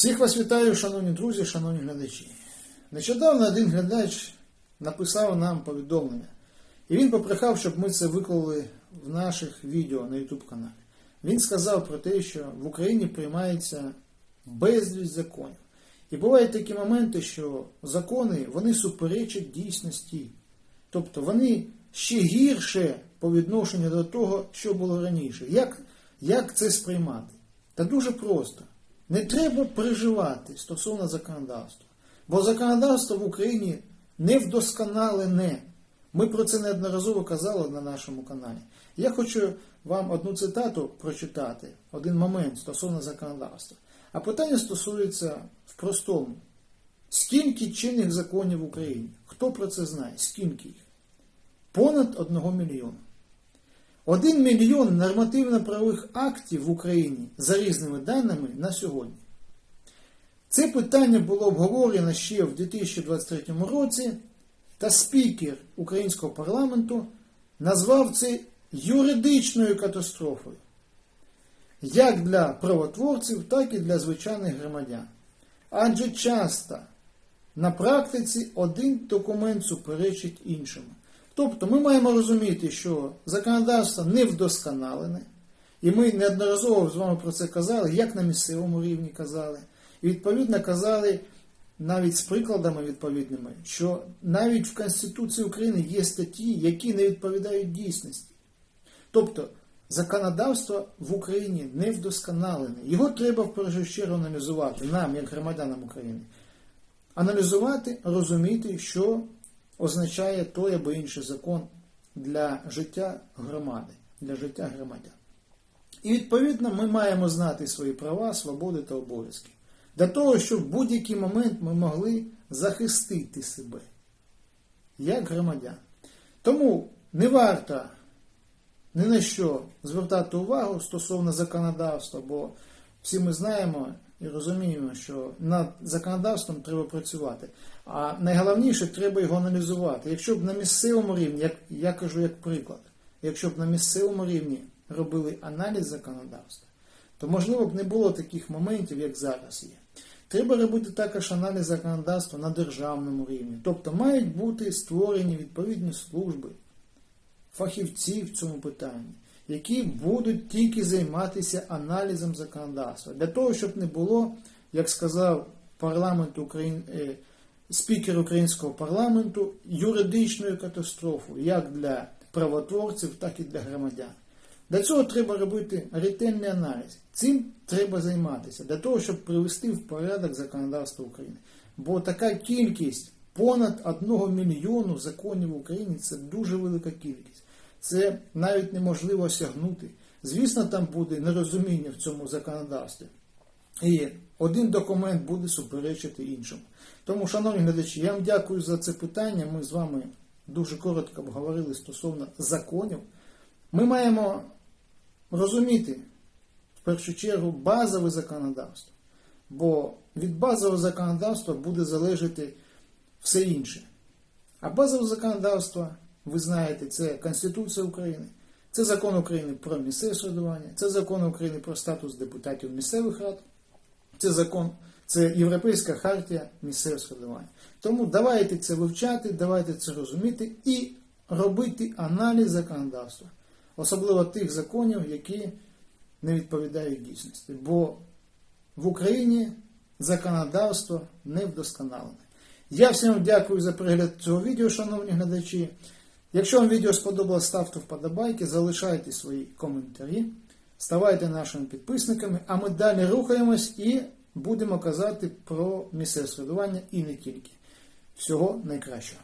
Всіх вас вітаю, шановні друзі, шановні глядачі. Нещодавно один глядач написав нам повідомлення, і він попрохав, щоб ми це виклали в наших відео на YouTube каналі. Він сказав про те, що в Україні приймається безліч законів. І бувають такі моменти, що закони вони суперечать дійсності. Тобто вони ще гірше по відношенню до того, що було раніше. Як, як це сприймати? Та дуже просто. Не треба переживати стосовно законодавства. Бо законодавство в Україні не вдосконалене. Ми про це неодноразово казали на нашому каналі. Я хочу вам одну цитату прочитати, один момент стосовно законодавства. А питання стосується в простому. Скільки чинних законів в Україні? Хто про це знає? Скільки їх? Понад одного мільйона. Один мільйон нормативно-правових актів в Україні за різними даними на сьогодні. Це питання було обговорено ще в 2023 році, та спікер українського парламенту назвав це юридичною катастрофою, як для правотворців, так і для звичайних громадян. Адже часто на практиці один документ суперечить іншому. Тобто ми маємо розуміти, що законодавство не вдосконалене, і ми неодноразово з вами про це казали, як на місцевому рівні казали. І відповідно казали навіть з прикладами відповідними, що навіть в Конституції України є статті, які не відповідають дійсності. Тобто законодавство в Україні не вдосконалене. Його треба в першу чергу аналізувати нам, як громадянам України. Аналізувати, розуміти, що означає той або інший закон для життя громади, для життя громадян. І відповідно ми маємо знати свої права, свободи та обов'язки. Для того, щоб в будь-який момент ми могли захистити себе як громадян. Тому не варто ні на що звертати увагу стосовно законодавства, бо всі ми знаємо і розуміємо, що над законодавством треба працювати. А найголовніше треба його аналізувати. Якщо б на місцевому рівні, як я кажу як приклад, якщо б на місцевому рівні робили аналіз законодавства, то можливо б не було таких моментів, як зараз є. Треба робити також аналіз законодавства на державному рівні. Тобто мають бути створені відповідні служби, фахівці в цьому питанні, які будуть тільки займатися аналізом законодавства. Для того, щоб не було, як сказав парламент Україн... е, спікер українського парламенту, юридичною катастрофою, як для правотворців, так і для громадян. Для цього треба робити ретельний аналіз. Цим треба займатися, для того, щоб привести в порядок законодавство України. Бо така кількість понад одного мільйону законів в Україні це дуже велика кількість. Це навіть неможливо осягнути. Звісно, там буде нерозуміння в цьому законодавстві. І один документ буде суперечити іншому. Тому, шановні глядачі, я вам дякую за це питання. Ми з вами дуже коротко обговорили стосовно законів. Ми маємо розуміти, в першу чергу, базове законодавство. Бо від базового законодавства буде залежати все інше. А базове законодавство, ви знаєте, це Конституція України, це закон України про місцеве самоврядування, це закон України про статус депутатів місцевих рад, це закон, це Європейська хартія місцевого самоврядування. Тому давайте це вивчати, давайте це розуміти і робити аналіз законодавства особливо тих законів, які не відповідають дійсності. Бо в Україні законодавство не вдосконалене. Я всім дякую за перегляд цього відео, шановні глядачі. Якщо вам відео сподобалось, ставте вподобайки, залишайте свої коментарі, ставайте нашими підписниками, а ми далі рухаємось і будемо казати про місцеве середування і не тільки. Всього найкращого.